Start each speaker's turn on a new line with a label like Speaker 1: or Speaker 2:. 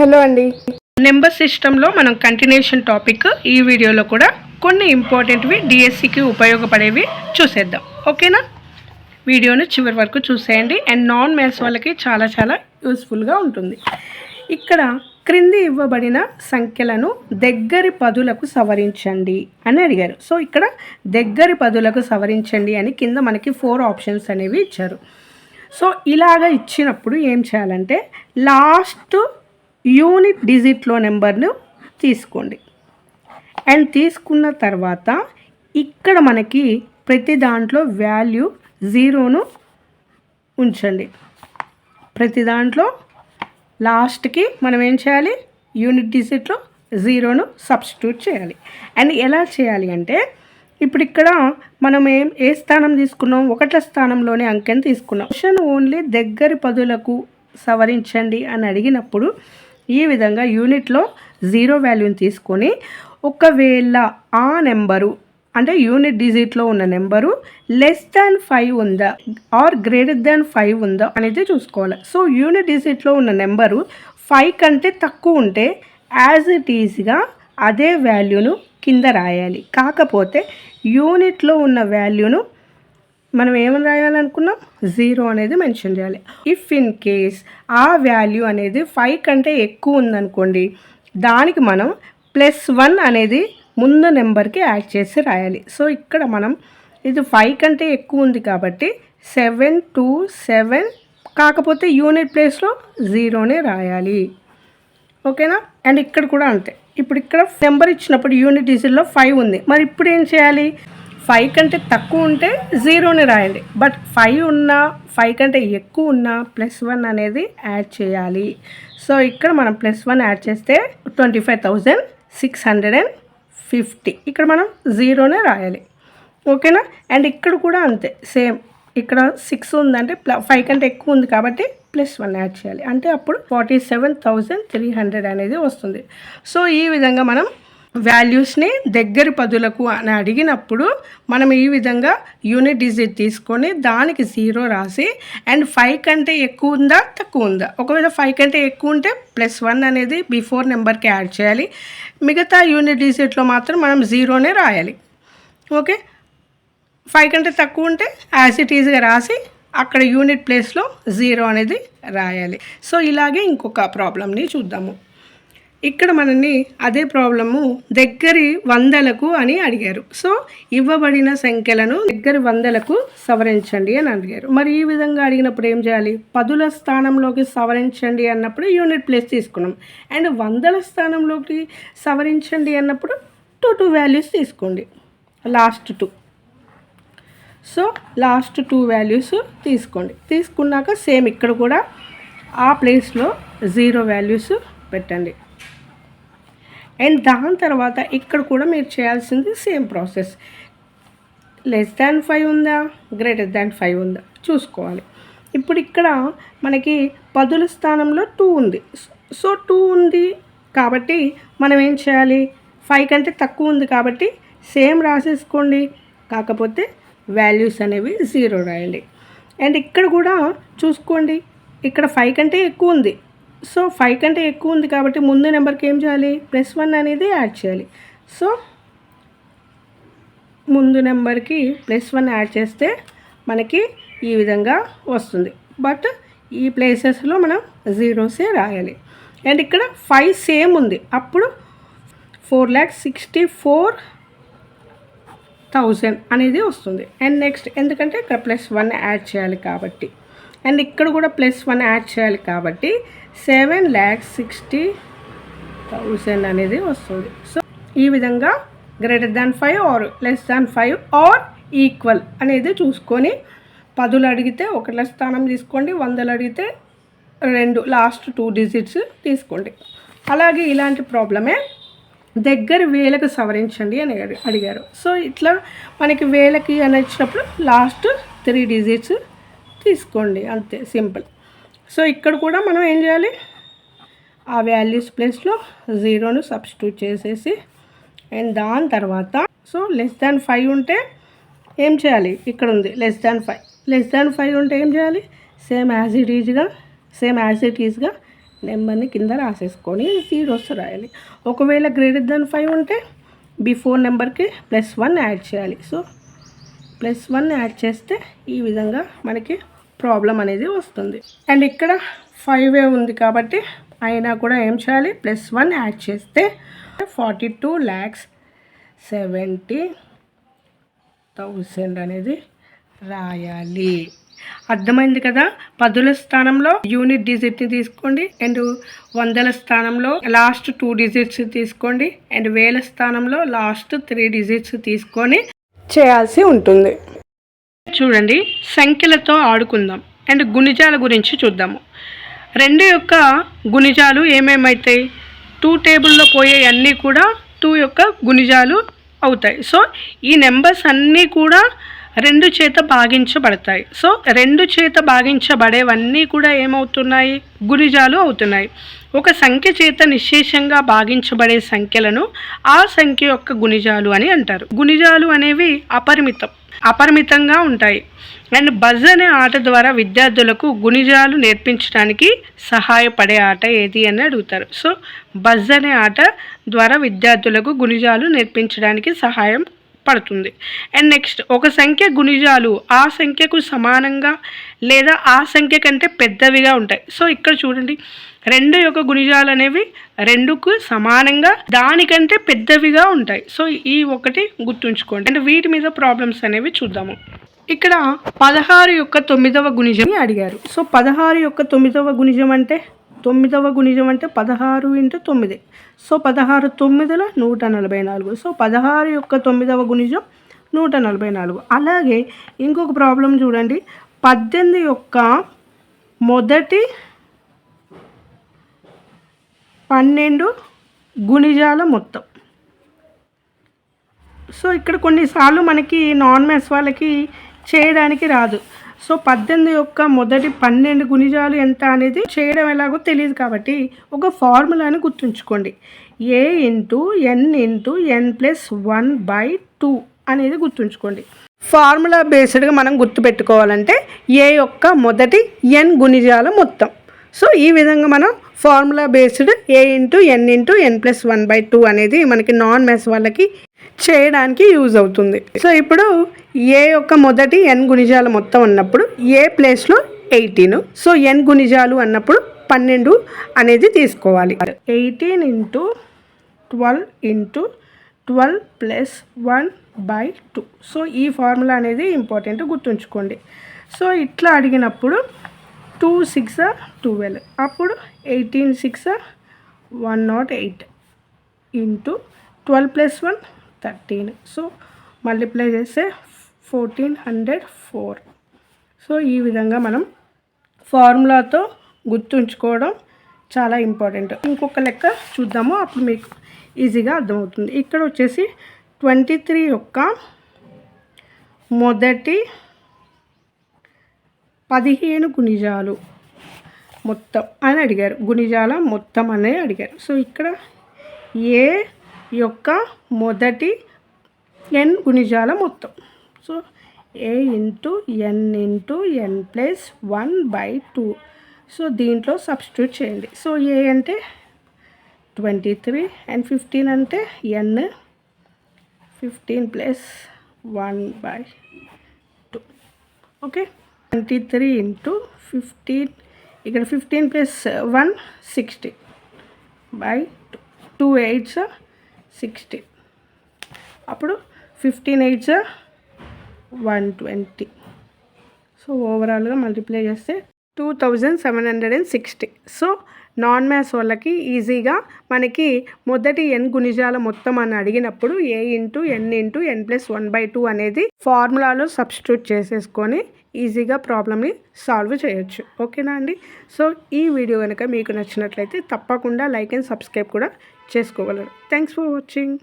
Speaker 1: Hello అండి.
Speaker 2: Number సిస్టంలో మనం కంటిన్యూషన్ టాపిక్ ఈ వీడియోలో కూడా కొన్ని ఇంపార్టెంట్వి డిఎస్సికి ఉపయోగపడేవి చూసేద్దాం. ఓకేనా? వీడియోను చివరి వరకు చూసేయండి. అండ్ నాన్ మ్యాథ్స్ వాళ్ళకి చాలా చాలా యూస్ఫుల్గా ఉంటుంది. ఇక్కడ క్రింది ఇవ్వబడిన సంఖ్యలను దగ్గరి పదులకు సవరించండి అని అడిగారు. సో ఇక్కడ దగ్గరి పదులకు సవరించండి అని కింద మనకి ఫోర్ ఆప్షన్స్ అనేవి ఇచ్చారు. సో ఇలాగ ఇచ్చినప్పుడు ఏం చేయాలంటే లాస్ట్ యూనిట్ డిజిట్లో నెంబర్ను తీసుకోండి. అండ్ తీసుకున్న తర్వాత ఇక్కడ మనకి ప్రతి దాంట్లో వాల్యూ జీరోను ఉంచండి. ప్రతి దాంట్లో లాస్ట్కి మనం ఏం చేయాలి? యూనిట్ డిజిట్లో జీరోను సబ్స్టిట్యూట్ చేయాలి. అండ్ ఎలా చేయాలి అంటే ఇప్పుడు ఇక్కడ మనం ఏం ఏ స్థానం తీసుకున్నాం? ఒకట్ల స్థానంలోనే అంకెని తీసుకున్నాం. క్వశ్చన్ ఓన్లీ దగ్గరి పదులకు సవరించండి అని అడిగినప్పుడు ఈ విధంగా యూనిట్లో జీరో వాల్యూని తీసుకొని ఒకవేళ ఆ నెంబరు అంటే యూనిట్ డిజిట్లో ఉన్న నెంబరు లెస్ దాన్ ఫైవ్ ఉందా ఆర్ గ్రేటర్ దాన్ ఫైవ్ ఉందా అనేది చూసుకోవాలి. సో యూనిట్ డిజిట్లో ఉన్న నెంబరు ఫైవ్ కంటే తక్కువ ఉంటే యాజ్ ఇట్ ఈజ్గా అదే వాల్యూను కింద రాయాలి. కాకపోతే యూనిట్లో ఉన్న వాల్యూను మనం ఏమని రాయాలనుకున్నాం? జీరో అనేది మెన్షన్ చేయాలి. ఇఫ్ ఇన్ కేస్ ఆ వాల్యూ అనేది ఫైవ్ కంటే ఎక్కువ ఉందనుకోండి దానికి మనం ప్లస్ వన్ అనేది ముందు నెంబర్కి యాడ్ చేసి రాయాలి. సో ఇక్కడ మనం ఇది ఫైవ్ కంటే ఎక్కువ ఉంది కాబట్టి సెవెన్ టూ సెవెన్ కాకపోతే యూనిట్ ప్లేస్లో జీరోనే రాయాలి. ఓకేనా అండ్ ఇక్కడ కూడా అంతే. ఇప్పుడు ఇక్కడ నెంబర్ ఇచ్చినప్పుడు యూనిట్ డిజిల్లో ఫైవ్ ఉంది. మరి ఇప్పుడు ఏం చేయాలి? ఫైవ్ కంటే తక్కువ ఉంటే జీరోని రాయండి. బట్ ఫైవ్ ఉన్నా ఫైవ్ కంటే ఎక్కువ ఉన్నా ప్లస్ వన్ అనేది యాడ్ చేయాలి. సో ఇక్కడ మనం ప్లస్ వన్ యాడ్ చేస్తే twenty five thousand six hundred and fifty ఇక్కడ మనం జీరోనే రాయాలి. ఓకేనా అండ్ ఇక్కడ కూడా అంతే సేమ్ ఇక్కడ సిక్స్ ఉందంటే ప్ల ఫైవ్ కంటే ఎక్కువ ఉంది కాబట్టి ప్లస్ వన్ యాడ్ చేయాలి. అంటే అప్పుడు forty seven thousand three hundred అనేది వస్తుంది. సో ఈ విధంగా మనం వాల్యూస్ని దగ్గరి పదులకు అని అడిగినప్పుడు మనం ఈ విధంగా యూనిట్ డిజిట్ తీసుకొని దానికి జీరో రాసి అండ్ ఫైవ్ కంటే ఎక్కువ ఉందా? తక్కువ ఉందా? ఒకవేళ ఫైవ్ కంటే ఎక్కువ ఉంటే ప్లస్ వన్ అనేది బిఫోర్ నెంబర్కి యాడ్ చేయాలి. మిగతా యూనిట్ డిజిట్లో మాత్రం మనం జీరోనే రాయాలి. ఓకే ఫైవ్ కంటే తక్కువ ఉంటే యాజ్ ఇట్ ఈజ్గా రాసి అక్కడ యూనిట్ ప్లేస్లో జీరో అనేది రాయాలి. సో ఇలాగే ఇంకొక ప్రాబ్లమ్ని చూద్దాము. ఇక్కడ మనల్ని అదే ప్రాబ్లము దగ్గరి వందలకు అని అడిగారు. సో ఇవ్వబడిన సంఖ్యలను దగ్గరి వందలకు సవరించండి అని అడిగారు. మరి ఈ విధంగా అడిగినప్పుడు ఏం చేయాలి? పదుల స్థానంలోకి సవరించండి అన్నప్పుడు యూనిట్ ప్లేస్ తీసుకున్నాం. అండ్ వందల స్థానంలోకి సవరించండి అన్నప్పుడు టూ టూ వాల్యూస్ తీసుకోండి. Last two. So last two values తీసుకోండి. తీసుకున్నాక సేమ్ ఇక్కడ కూడా ఆ ప్లేస్లో జీరో వాల్యూస్ పెట్టండి. అండ్ దాని తర్వాత ఇక్కడ కూడా మీరు చేయాల్సింది same process less than five ఉందా? గ్రేటర్ దాన్ ఫైవ్ ఉందా? చూసుకోవాలి. ఇప్పుడు ఇక్కడ మనకి పదుల స్థానంలో టూ ఉంది. సో టూ ఉంది కాబట్టి మనం ఏం చేయాలి? ఫైవ్ కంటే తక్కువ ఉంది కాబట్టి సేమ్ రాసేసుకోండి. కాకపోతే వాల్యూస్ అనేవి జీరో రాయండి. అండ్ ఇక్కడ కూడా చూసుకోండి. ఇక్కడ ఫైవ్ కంటే ఎక్కువ ఉంది. సో ఫైవ్ కంటే ఎక్కువ ఉంది కాబట్టి ముందు నెంబర్కి ఏం చేయాలి? ప్లస్ వన్ అనేది యాడ్ చేయాలి. సో ముందు నెంబర్కి ప్లస్ వన్ యాడ్ చేస్తే మనకి ఈ విధంగా వస్తుంది. బట్ ఈ ప్లేసెస్లో మనం జీరోసే రాయాలి. అండ్ ఇక్కడ ఫైవ్ సేమ్ ఉంది. అప్పుడు four lakh sixty four thousand అనేది వస్తుంది. అండ్ నెక్స్ట్ ఎందుకంటే ఇక్కడ ప్లస్ వన్ యాడ్ చేయాలి కాబట్టి. అండ్ ఇక్కడ కూడా ప్లస్ వన్ యాడ్ చేయాలి కాబట్టి సెవెన్ ల్యాక్స్ సిక్స్టీ థౌజండ్ అనేది వస్తుంది. సో ఈ విధంగా greater than five or less than five or equal అనేది చూసుకొని పదులు అడిగితే ఒకట్ల స్థానం తీసుకోండి వందలు అడిగితే రెండు లాస్ట్ టూ డిజిట్స్ తీసుకోండి. అలాగే ఇలాంటి ప్రాబ్లమే దగ్గర వేలకు సవరించండి అని అడిగారు- అడిగారు. సో ఇట్లా మనకి వేలకి అని వచ్చినప్పుడు లాస్ట్ త్రీ డిజిట్స్ తీసుకోండి అంతే సింపుల్. సో ఇక్కడ కూడా మనం ఏం చేయాలి? ఆ వాల్యూస్ ప్లేస్లో జీరోను సబ్స్టిట్యూట్ చేసేసి అండ్ దాని తర్వాత సో లెస్ దాన్ ఫైవ్ ఉంటే ఏం చేయాలి? ఇక్కడ ఉంది less than five. Less than five ఉంటే ఏం చేయాలి? సేమ్ యాజ్ ఇట్ ఈజ్గా సేమ్ యాజ్ ఇట్ ఈజ్గా నెంబర్ని కింద రాసేసుకొని జీరోస్ రాయాలి. ఒకవేళ గ్రేటర్ దాన్ ఫైవ్ ఉంటే బిఫోర్ నెంబర్కి ప్లస్ వన్ యాడ్ చేయాలి. సో ప్లస్ వన్ యాడ్ చేస్తే ఈ విధంగా మనకి ప్రాబ్లం అనేది వస్తుంది. అండ్ ఇక్కడ ఫైవ్ ఏ ఉంది కాబట్టి అయినా కూడా ఏం చేయాలి? ప్లస్ వన్ యాడ్ చేస్తే forty two lakhs seventy thousand అనేది రాయాలి. అర్థమైంది కదా? పదుల స్థానంలో యూనిట్ డిజిట్ని తీసుకోండి. అండ్ వందల స్థానంలో లాస్ట్ టూ డిజిట్స్ తీసుకోండి. అండ్ వేల స్థానంలో లాస్ట్ త్రీ డిజిట్స్ తీసుకొని చేయాల్సి ఉంటుంది. చూడండి సంఖ్యలతో ఆడుకుందాం. అండ్ గుణిజాల గురించి చూద్దాము. రెండు యొక్క గుణిజాలు ఏమేమవుతాయి టూ టేబుల్లో పోయే అన్నీ కూడా టూ యొక్క గుణిజాలు అవుతాయి. సో ఈ నెంబర్స్ అన్నీ కూడా రెండు చేత భాగించబడతాయి. సో రెండు చేత భాగించబడేవన్నీ కూడా ఏమవుతున్నాయి? గుణిజాలు అవుతున్నాయి. ఒక సంఖ్య చేత నిశేషంగా భాగించబడే సంఖ్యలను ఆ సంఖ్య యొక్క గుణిజాలు అని అంటారు. గుణిజాలు అనేవి అపరిమితం. అపరిమితంగా ఉంటాయి. అండ్ బజ్ అనే ఆట ద్వారా విద్యార్థులకు గుణిజాలు నేర్పించడానికి సహాయపడే ఆట ఏది అని అడుగుతారు. సో బజ్ అనే ఆట ద్వారా విద్యార్థులకు గుణిజాలు నేర్పించడానికి సహాయం పడుతుంది. అండ్ నెక్స్ట్ ఒక సంఖ్య గుణిజాలు ఆ సంఖ్యకు సమానంగా లేదా ఆ సంఖ్య కంటే పెద్దవిగా ఉంటాయి. సో ఇక్కడ చూడండి. రెండు యొక్క గుణిజాలు అనేవి రెండుకు సమానంగా దానికంటే పెద్దవిగా ఉంటాయి. సో ఈ ఒకటి గుర్తుంచుకోండి. అండ్ వీటి మీద ప్రాబ్లమ్స్ అనేవి చూద్దాము. ఇక్కడ పదహారు యొక్క తొమ్మిదవ గుణిజం అడిగారు. సో పదహారు యొక్క తొమ్మిదవ గుణిజం అంటే తొమ్మిదవ గుణిజం అంటే పదహారు ఇంటూ తొమ్మిది. సో పదహారు తొమ్మిదిలో నూట నలభై నాలుగు. సో పదహారు యొక్క తొమ్మిదవ గుణిజం నూట నలభై నాలుగు. అలాగే ఇంకొక ప్రాబ్లం చూడండి. పద్దెనిమిది యొక్క మొదటి పన్నెండు గుణిజాల మొత్తం. సో ఇక్కడ కొన్నిసార్లు మనకి నాన్ మ్యాథ్స్ వాళ్ళకి చేయడానికి రాదు. సో పద్దెనిమిది యొక్క మొదటి పన్నెండు గుణిజాలు ఎంత అనేది చేయడం ఎలాగో తెలియదు కాబట్టి ఒక ఫార్ములాని గుర్తుంచుకోండి. A into N into N plus one by two అనేది గుర్తుంచుకోండి. ఫార్ములా బేస్డ్గా మనం గుర్తుపెట్టుకోవాలంటే ఏ యొక్క మొదటి ఎన్ గుణిజాల మొత్తం. సో ఈ విధంగా మనం formula based A into N into N plus one by two అనేది మనకి నాన్ మ్యాథ్స్ వాళ్ళకి చేయడానికి యూజ్ అవుతుంది. సో ఇప్పుడు ఏ యొక్క మొదటి ఎన్ గుణిజాలు మొత్తం ఉన్నప్పుడు ఏ ప్లేస్లో ఎయిటీన్ సో ఎన్ గుణిజాలు అన్నప్పుడు పన్నెండు అనేది తీసుకోవాలి. Eighteen into twelve into twelve plus one by two so ఈ ఫార్ములా అనేది ఇంపార్టెంట్ గుర్తుంచుకోండి. సో ఇట్లా అడిగినప్పుడు టూ సిక్స్ ట్వెల్వ్ అప్పుడు eighteen six one not eight into twelve plus one thirteen so multiply చేస్తే ఫోర్టీన్ హండ్రెడ్ ఫోర్ సో ఈ విధంగా మనం ఫార్ములాతో గుర్తుంచుకోవడం చాలా ఇంపార్టెంట్ ఇంకొక లెక్క చూద్దాము అప్పుడు మీకు ఈజీగా అర్థమవుతుంది. ఇక్కడ వచ్చేసి ట్వంటీ త్రీ యొక్క మొదటి పదిహేను గుణిజాలు మొత్తం అని అడిగారు. గుణిజాల మొత్తం అనే అడిగారు. సో ఇక్కడ ఏ యొక్క మొదటి ఎన్ గుణిజాల మొత్తం? So a into n into n plus one by two. So దీంట్లో సబ్స్టిట్యూట్ చేయండి. సో ఏ అంటే ట్వంటీ త్రీ అండ్ ఫిఫ్టీన్ అంటే n. Fifteen plus one by two. Okay? Twenty three into fifteen ఇక్కడ fifteen plus one sixty by two two eights sixty అప్పుడు fifteen eights one twenty so ఓవరాల్గా multiply చేస్తే two thousand seven hundred and sixty so non maths వాళ్ళకి ఈజీగా మనకి మొదటి n గుణిజాల మొత్తం అని అడిగినప్పుడు a into n into n plus one by two అనేది ఫార్ములాలో సబ్స్టిట్యూట్ చేసేసుకొని ఈజీగా ప్రాబ్లమ్ని సాల్వ్ చేయొచ్చు. ఓకేనా అండి? సో ఈ వీడియో కనుక మీకు నచ్చినట్లయితే తప్పకుండా లైక్ అండ్ సబ్స్క్రైబ్ కూడా చేసుకోగలరు. Thanks for watching.